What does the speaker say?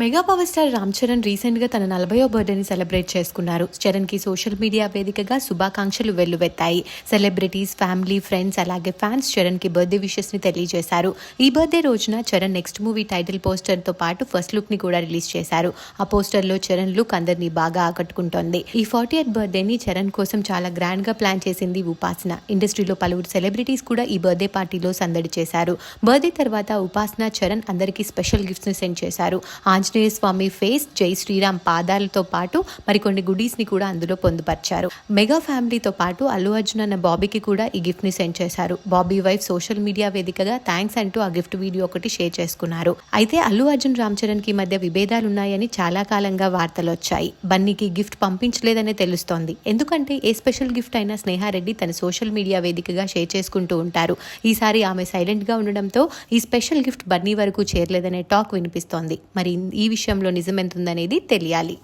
Mega power star Ram Charan రీసెంట్గా తన నలభయో బర్త్డేని celebrate చేసుకున్నారు. చరణ్కి సోషల్ మీడియా వేదికగా శుభాకాంక్షలు వెల్లువెత్తాయి. సెలబ్రిటీస్ ఫ్యామిలీ ఫ్రెండ్స్ అలాగే ఫ్యాన్స్ చరణ్కి బర్త్డే విషెస్ని తెలియజేశారు. ఈ బర్త్డే రోజున చరణ్ నెక్స్ట్ మూవీ టైటిల్ పోస్టర్తో పాటు ఫస్ట్ లుక్ని కూడా రిలీజ్ చేశారు. ఆ పోస్టర్లో చరణ్ లుక్ అందరినీ బాగా ఆకట్టుకుంటోంది. ఈ ఫార్టీ ఎయిత్ బర్త్డే ని చరణ్ కోసం చాలా గ్రాండ్గా ప్లాన్ చేసింది ఉపాసన. ఇండస్ట్రీలో పలువురు సెలబ్రిటీస్ కూడా ఈ బర్త్డే పార్టీలో సందడి చేశారు. బర్త్డే తర్వాత ఉపాసన చరణ్ అందరికీ స్పెషల్ గిఫ్ట్స్ని సెండ్ చేశారు. ఆంజనేయ స్వామి ఫేస్ జై శ్రీరామ్ పాదాలతో పాటు మరికొన్ని గుడీస్ని కూడా అందులో పొందుపరిచారు. మెగా ఫ్యామిలీతో పాటు అల్లు అర్జున్ అన్న బాబీకి కూడా ఈ గిఫ్ట్ని సెండ్ చేశారు. బాబీ వైఫ్ సోషల్ మీడియా వేదికగా థ్యాంక్స్ అంటూ ఆ గిఫ్ట్ వీడియో ఒకటి షేర్ చేసుకున్నారు. అయితే అల్లు అర్జున్ రామ్ చరణ్కి మధ్య విభేదాలున్నాయని చాలా కాలంగా వార్తలు వచ్చాయి. బన్నీకి గిఫ్ట్ పంపించలేదనే తెలుస్తోంది. ఎందుకంటే ఏ స్పెషల్ గిఫ్ట్ అయినా స్నేహారెడ్డి తన సోషల్ మీడియా వేదికగా షేర్ చేసుకుంటూ ఉంటారు. ఈసారి ఆమె సైలెంట్గా ఉండడంతో ఈ స్పెషల్ గిఫ్ట్ బన్నీ వరకు చేరలేదనే టాక్ వినిపిస్తోంది. మరి ఈ విషయంలో నిజమెంతుందనేది తెలియాలి.